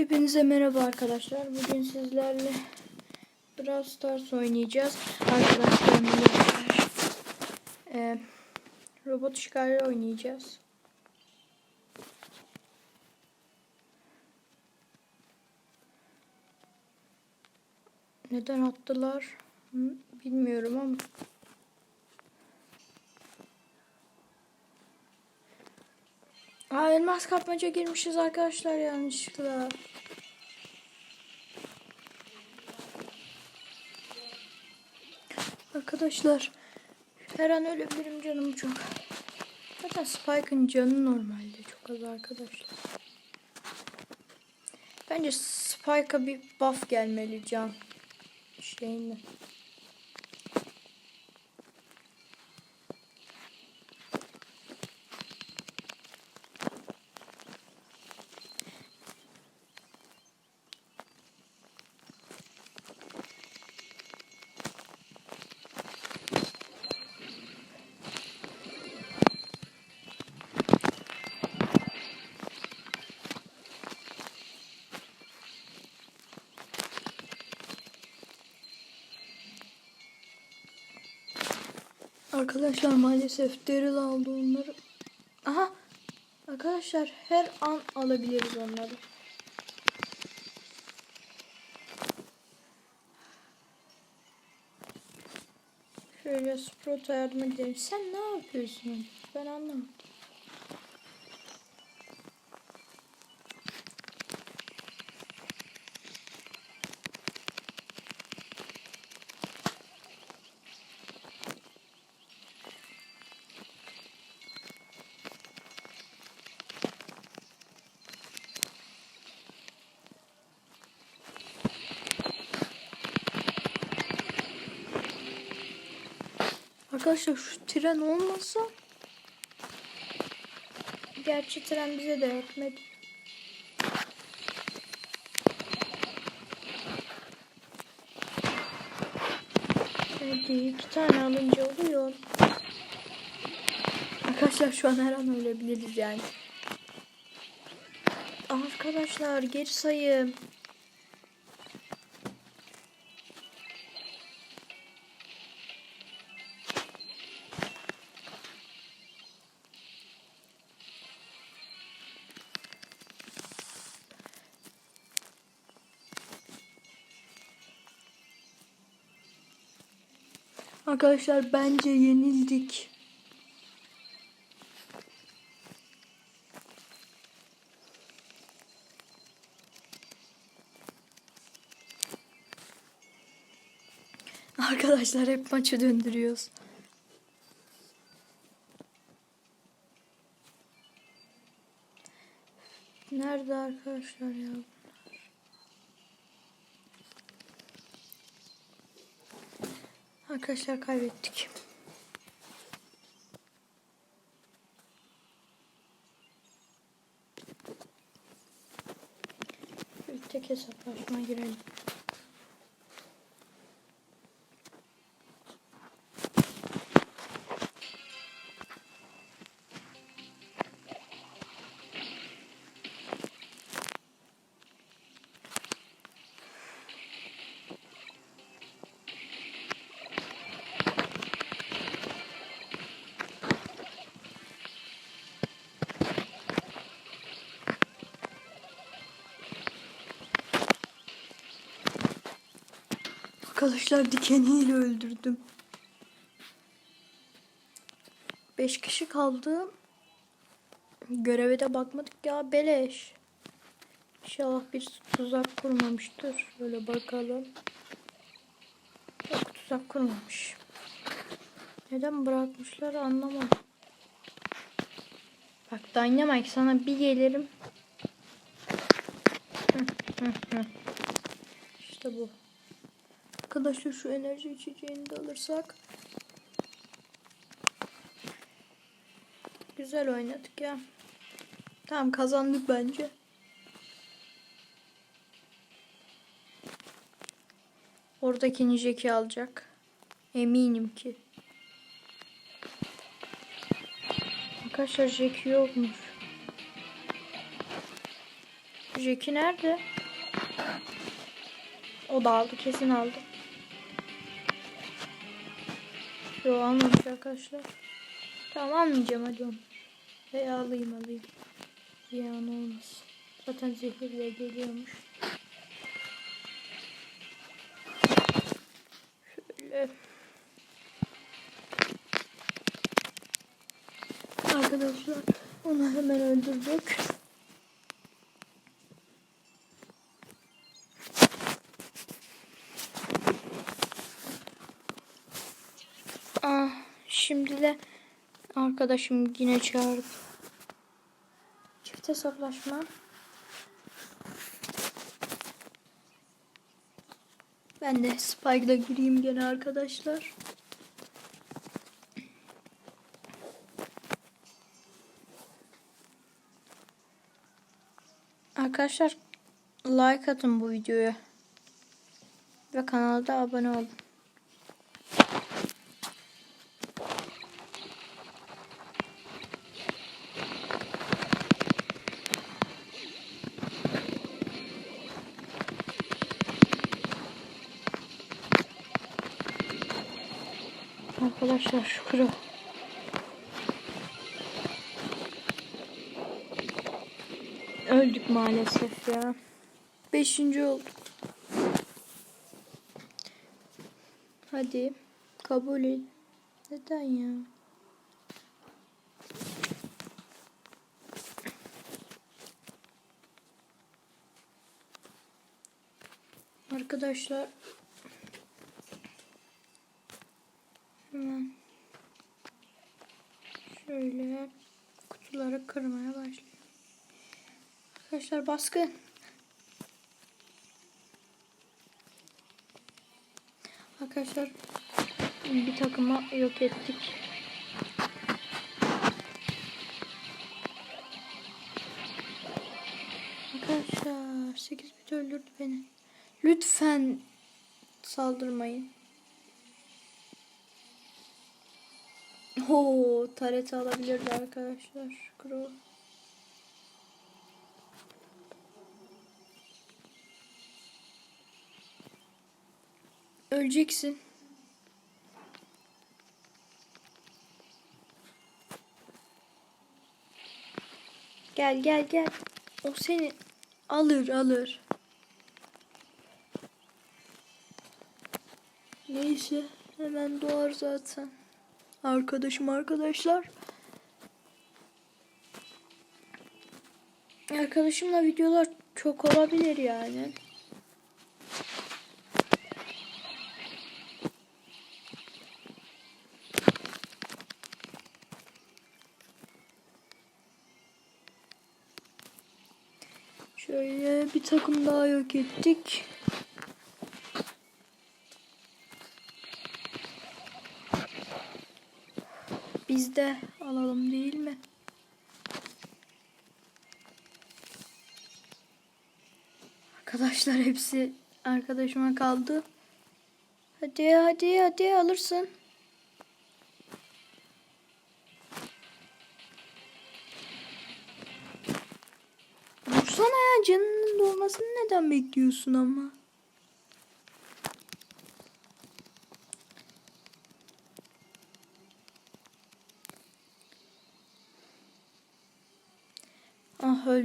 Hepinize merhaba arkadaşlar. Bugün sizlerle Brawl Stars oynayacağız. Beraber. Ee, robot işgali oynayacağız. Neden attılar? Bilmiyorum ama. Aa, elmas kapmaca girmişiz arkadaşlar yanlışlıkla. Arkadaşlar her an ölebilirim canım çok. Zaten Spike'ın canı normalde çok az arkadaşlar. Bence Spike'a bir buff gelmeli can şeyinde. Arkadaşlar maalesef Daryl aldı onları. Aha. Arkadaşlar her an alabiliriz onları. Şöyle Sprout'a yardım edelim. Sen ne yapıyorsun? Ben anlamadım. Arkadaşlar şu tren olmasa Gerçi tren bize de yetmedi. Hadi iki tane alınca oluyor. Arkadaşlar şu an her an ölebiliriz yani. Arkadaşlar geri sayım. Arkadaşlar bence yenildik. Arkadaşlar hep maçı döndürüyoruz. Nerede arkadaşlar ya? Arkadaşlar kaybettik. Tek hesaplaşma girelim. Arkadaşlar dikeniyle öldürdüm. Beş kişi kaldı. Göreve de bakmadık ya beleş. İnşallah bir tuzak kurmamıştır. Böyle bakalım. Yok tuzak kurmamış. Neden bırakmışlar anlamadım. Bak Dynamite sana bir gelirim. İşte bu. Arkadaşlar şu enerji içeceğini de alırsak. Güzel oynadık ya. Tamam kazandık bence. Oradaki Nijeki alacak. Eminim ki. Arkadaşlar Jeki yokmuş. Jackie nerede? O da aldı kesin aldı. Yo almamış arkadaşlar. Tamam almayacağım hadi onu. Veya alayım alayım. Ziyan olmasın. Zaten zehirle geliyormuş. Şöyle. Arkadaşlar onu hemen öldürdük. Ah, şimdi de arkadaşım yine çağırdı. Çift hesaplaşma. Ben de Spike'la gireyim gene arkadaşlar. Arkadaşlar like atın bu videoya. Ve kanala da abone olun. Arkadaşlar şükür. Öldük maalesef ya. Beşinci olduk. Hadi kabul et. Neden ya? Arkadaşlar hemen şöyle kutuları kırmaya başlayalım. Arkadaşlar baskın. Arkadaşlar bir takıma yok ettik. Arkadaşlar 8 bit öldürdü beni. Lütfen saldırmayın. Oo, taret alabilirdi arkadaşlar. Crow. Öleceksin. Gel gel gel. O seni alır alır. Neyse hemen doğar zaten. Arkadaşım arkadaşlar. Arkadaşımla videolar çok olabilir yani. Şöyle bir takım daha yok ettik. De alalım değil mi? Arkadaşlar hepsi arkadaşıma kaldı. Hadi hadi hadi alırsın. Vursana ya canının dolmasını neden bekliyorsun ama?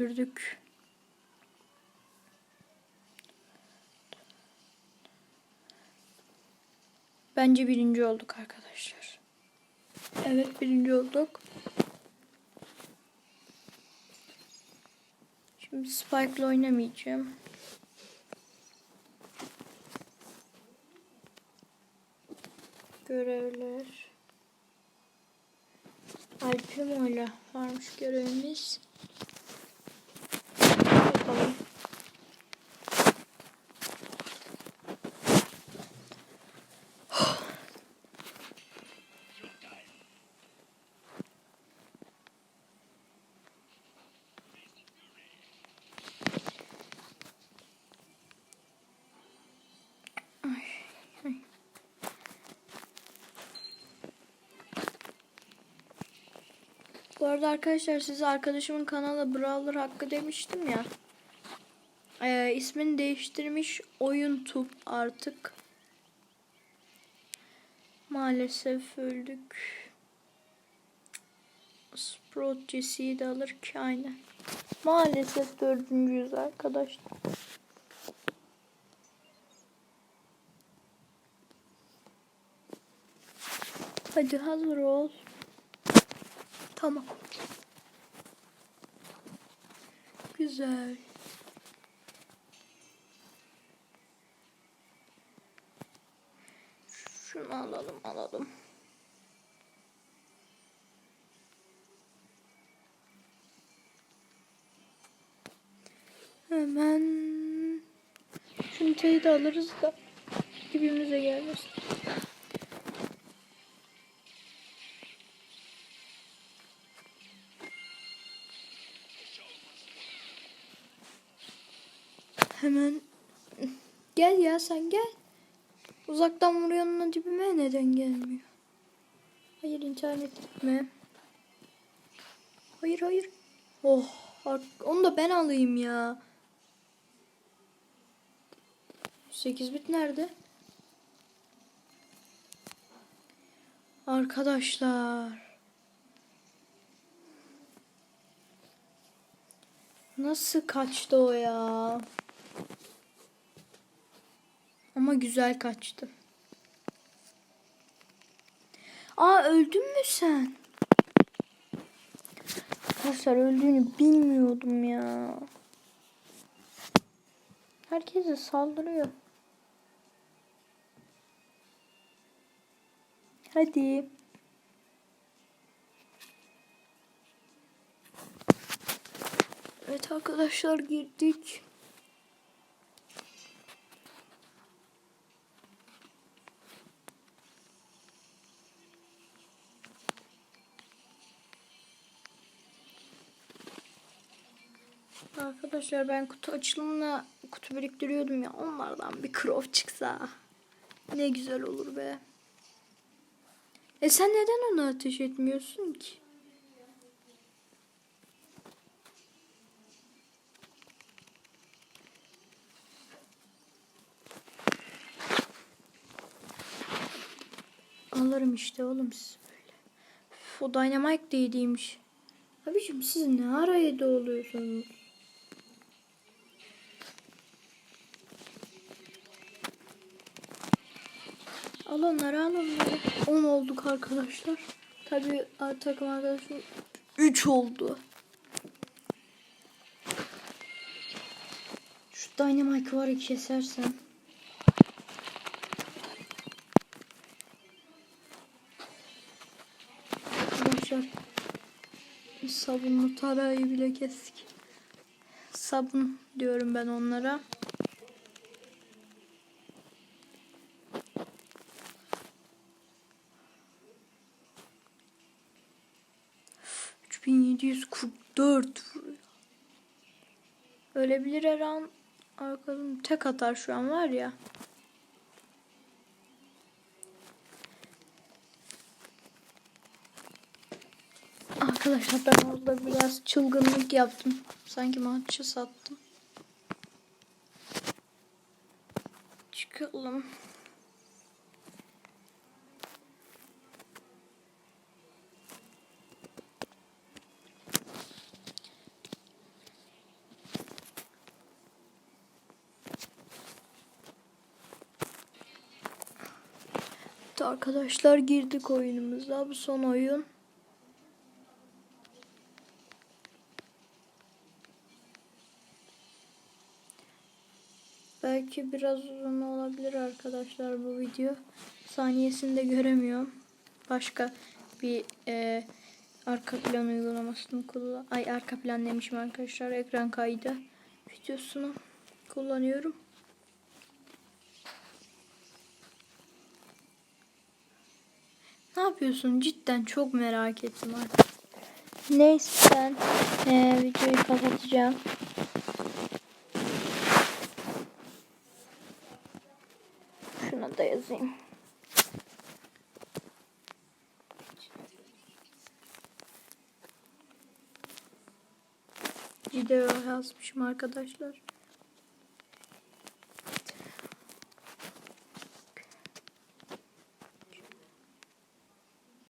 Öldürdük. Bence birinci olduk arkadaşlar. Evet birinci olduk. Şimdi Spike'la oynamayacağım. Görevler. Alpimo'yla varmış görevimiz. Bu arada arkadaşlar size arkadaşımın kanalı Brawler hakkı demiştim ya. Ee, ismini değiştirmiş oyun tub artık. Maalesef öldük. Sprout Jesse'yi de alır ki aynen. Maalesef dördüncüyüz arkadaşlar. Hadi hazır ol. Tamam. Güzel. Şunu alalım alalım. Hemen şunu teyit alırız da dibimize gelmesin. Hemen gel ya sen gel. Uzaktan vuruyorsun dibime neden gelmiyor? Hayır internet gitme. Hayır hayır. Oh onu da ben alayım ya. 8 bit nerede? Arkadaşlar. Nasıl kaçtı o ya? Ama güzel kaçtı. Aa öldün mü sen? Arkadaşlar öldüğünü bilmiyordum ya. Herkese saldırıyor. Hadi. Evet arkadaşlar girdik. Arkadaşlar ben kutu açılımına kutu biriktiriyordum ya onlardan bir crow çıksa ne güzel olur be. E sen neden onu ateş etmiyorsun ki? Alırım işte oğlum siz böyle. Üf, o Dynamite de iyiymiş. Abiciğim siz ne araya oluyorsunuz? Al onları al onları. 10 olduk arkadaşlar. Tabii takım arkadaşım 3 oldu. Şu Dynamite var ya kesersen. Arkadaşlar sabunlu tarayı bile kestik. Sabun diyorum ben onlara. 144 Ölebilir her an arkadan tek atar şu an var ya. Arkadaşlar ben orada biraz çılgınlık yaptım. Sanki maçı sattım. Çıkalım. Arkadaşlar girdik oyunumuza. Bu son oyun. Belki biraz uzun olabilir arkadaşlar bu video. Saniyesini de göremiyorum. Başka bir e, arka plan uygulamasını kullan. Ay arka plan demişim arkadaşlar. Ekran kaydı videosunu kullanıyorum. Yapıyorsun? Cidden çok merak ettim artık. Neyse ben e, videoyu kapatacağım. Şuna da yazayım. Video yazmışım arkadaşlar.